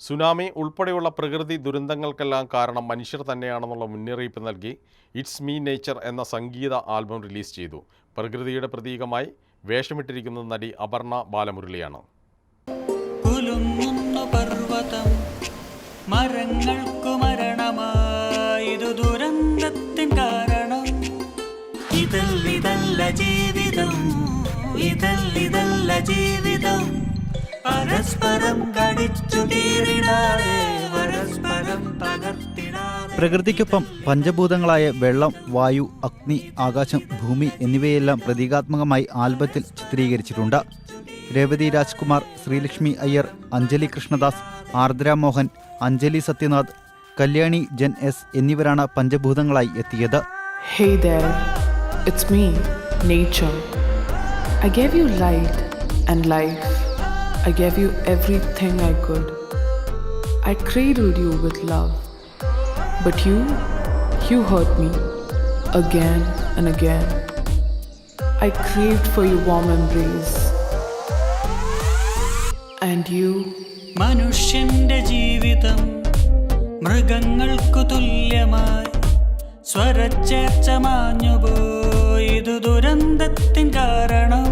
Tsunami ഉൾപ്പെടെയുള്ള പ്രകൃതി ദുരന്തങ്ങൾക്കെല്ലാം കാരണം മനുഷ്യർ തന്നെയാണെന്നുള്ള മുന്നറിയിപ്പ് നൽകി ഇറ്റ്സ് മീ നേച്ചർ എന്ന സംഗീത ആൽബം റിലീസ് ചെയ്തു. പ്രകൃതിയുടെ പ്രതീകമായി വേഷമിട്ടിരിക്കുന്ന നടി അപർണ ബാലമുരളിയാണ്. മരങ്ങൾക്കു പർവതം മരണമായിതു ദുരന്തത്തിൻ കാരണം. ഇതല്ലിതല്ല ജീവിതം. ഇതല്ലിതല്ല ജീവിതം. പരസ്പരം കടിച്ചു കീറിടാതെ പരസ്പരം പകർത്തിടാതെ പ്രകൃതിക്കൊപ്പം പഞ്ചഭൂതങ്ങളായ വെള്ളം വായു അഗ്നി ആകാശം ഭൂമി എന്നിവയെല്ലാം പ്രതീകാത്മകമായി ആൽബത്തിൽ ചിത്രീകരിച്ചിട്ടുണ്ട്. രേവതി രാജ്കുമാർ ശ്രീലക്ഷ്മി അയ്യർ അഞ്ജലി കൃഷ്ണദാസ് ആർദ്ര മോഹൻ അഞ്ജലി സത്യനാഥ് കല്യാണി ജൻ എസ് എന്നിവരാണ് പഞ്ചഭൂതങ്ങളായി എത്തിയത് Hey there, it's me, nature. I gave you light and life. I gave you everything I could. I cradled you with love. But you, you hurt me again and again. I craved for your warm embrace. And you, മനുഷ്യന്റെ ജീവിതം മൃഗങ്ങൾക്കു തുല്യമായി സ്വരച്ചേർച്ച മാഞ്ഞുപോയിതു ദുരന്തത്തിൻ കാരണം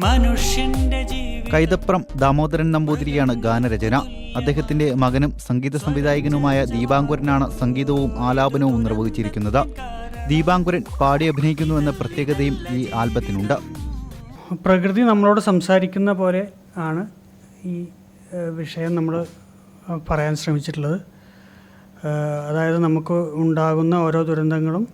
മനുഷ്യന്റെ ജീവിതം. കൈതപ്രം ദാമോദരൻ നമ്പൂതിരിയാണ് ഗാനരചന. അദ്ദേഹത്തിന്റെ മകനും സംഗീത സംവിധായകനുമായ ദീപാങ്കുരനാണ് സംഗീതവും ആലാപനവും നിർവഹിച്ചിരിക്കുന്നത്. ദീപാങ്കുരൻ പാടി അഭിനയിക്കുന്നു എന്ന പ്രത്യേകതയും ഈ ആൽബത്തിനുണ്ട്. പ്രകൃതി നമ്മളോട് സംസാരിക്കുന്ന പോലെ ആണ് ഈ വിഷയം നമ്മൾ പറയാൻ ശ്രമിച്ചിട്ടുള്ളത്. അതായത് നമുക്ക് ഉണ്ടാകുന്ന ഓരോ ദുരന്തങ്ങളും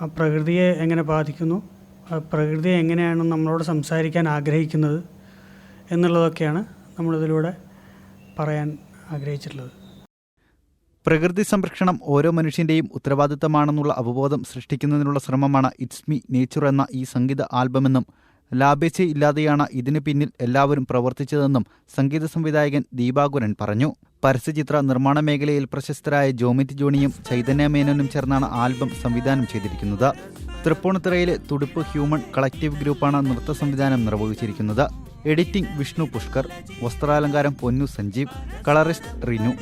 ആ പ്രകൃതിയെ എങ്ങനെ ബാധിക്കുന്നു ആ പ്രകൃതി എങ്ങനെയാണ് നമ്മളോട് സംസാരിക്കാൻ ആഗ്രഹിക്കുന്നത് എന്നുള്ളതൊക്കെയാണ് നമ്മളിതിലൂടെ പറയാൻ ആഗ്രഹിച്ചിട്ടുള്ളത്. പ്രകൃതി സംരക്ഷണം ഓരോ മനുഷ്യന്റെയും ഉത്തരവാദിത്തമാണെന്നുള്ള അവബോധം സൃഷ്ടിക്കുന്നതിനുള്ള ശ്രമമാണ് ഇറ്റ്സ് മീ നേച്ചർ എന്ന ഈ സംഗീത ആൽബമെന്നും ലാഭേച്ഛ ഇല്ലാതെയാണ് ഇതിനു പിന്നിൽ എല്ലാവരും പ്രവർത്തിച്ചതെന്നും സംഗീത സംവിധായകൻ ദീപാകുരൻ പറഞ്ഞു. പരസ്യചിത്ര നിർമ്മാണ മേഖലയിൽ പ്രശസ്തരായ ജോമിറ്റ് ജോണിയും ചൈതന്യ മേനോനും ചേർന്നാണ് ആൽബം സംവിധാനം ചെയ്തിരിക്കുന്നത്. തൃപ്പൂണിത്തുറയിലെ തുടുപ്പ് ഹ്യൂമൺ കളക്റ്റീവ് ഗ്രൂപ്പാണ് നൃത്ത സംവിധാനം നിർവഹിച്ചിരിക്കുന്നത്. എഡിറ്റിംഗ് വിഷ്ണു പുഷ്കർ വസ്ത്രാലങ്കാരം പൊന്നു സഞ്ജീവ് കളറിസ്റ്റ് റിനു.